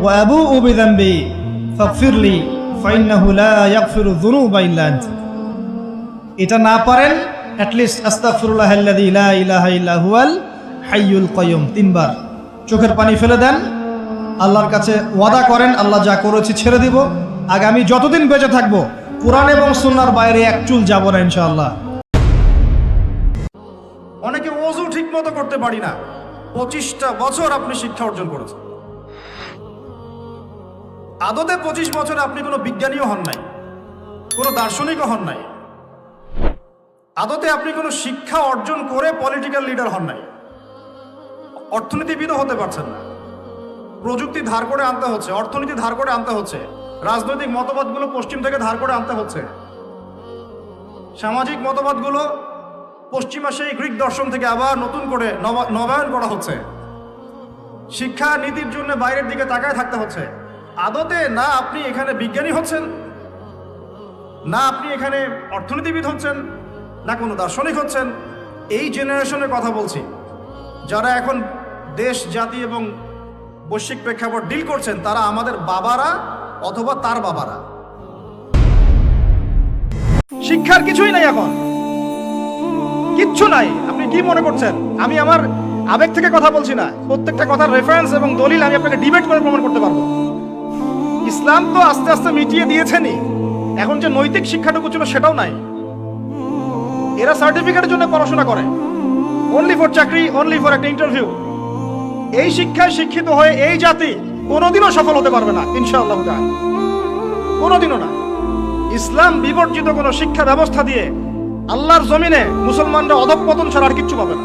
وأبوء بذنبي فاغفر لي فإنه لا يغفر الذنوب إلا أنت এটা না পারেন অ্যাটলিস্ট আস্তাগফিরুল্লাহ আল্লাযী লা ইলাহা ইল্লা হুয়াল হাইয়ুল কাইয়ুম তিনবার চোখের পানি ফেলে দেন আল্লাহর কাছে ওয়াদা করেন আল্লাহ যা করেছি ছেড়ে দিব আগামী যতদিন বেঁচে থাকবো কোরআন এবং সুন্নাহর বাইরে এক চুল যাব না ইনশাআল্লাহ অনেকে ওযু ঠিক মতো করতে পারি না পঁচিশটা বছর আপনি শিক্ষা অর্জন করেছেন আদতে পঁচিশ বছরে আপনি কোনো বিজ্ঞানীও হন নাই, কোনো দার্শনিকও হন নাই। আদতে আপনি কোনো শিক্ষা অর্জন করে পলিটিক্যাল লিডার হন নাই। অর্থনীতিবিদও হতে পারছেন না। প্রযুক্তি ধার করে আনতে হচ্ছে, অর্থনীতি ধার করে আনতে হচ্ছে, রাজনৈতিক মতবাদগুলো পশ্চিম থেকে ধার করে আনতে হচ্ছে। সামাজিক মতবাদগুলো পশ্চিমা সেই গ্রিক দর্শন থেকে আবার নতুন করে নবা- নবায়ন করা হচ্ছে। শিক্ষা নীতির জন্য বাইরের দিকে তাকায় থাকতে হচ্ছে। আদতে না আপনি এখানে বিজ্ঞানী হচ্ছেন? না আপনি এখানে অর্থনীতিবিদ হচ্ছেন? না কোনো দার্শনিক হচ্ছেন? এই জেনারেশনের কথা বলছি। যারা এখন দেশ, জাতি এবং বৈশ্বিক প্রেক্ষাপট ডিল করছেন, তারা আমাদের বাবারা অথবা তার বাবারা। শিক্ষার কিছুই নাই এখন। কিচ্ছু নাই। আপনি কি মনে করছেন? আমি আমার আবেগ থেকে কথা বলছি না। প্রত্যেকটা কথার রেফারেন্স এবং দলিল আমি আপনাকে ডিবেট করে প্রমাণ করতে পারব। ইসলাম তো আস্তে আস্তে মিটিয়ে দিয়েছেনই। এখন যে নৈতিক শিক্ষাটুকু ছিল সেটাও নাই। এরা সার্টিফিকেটের জন্য পড়াশোনা করে। অনলি ফর চাকরি অনলি ফর একটা ইন্টারভিউ এই শিক্ষায় শিক্ষিত হয়ে এই জাতি কোনোদিনও সফল হতে পারবে না, ইনশাআল্লাহ। কোনোদিনও না। ইসলাম বিবর্জিত কোনো শিক্ষা ব্যবস্থা দিয়ে আল্লাহর জমিনে মুসলমানরা অধঃপতন ছাড়া আর কিচ্ছু পাবে না।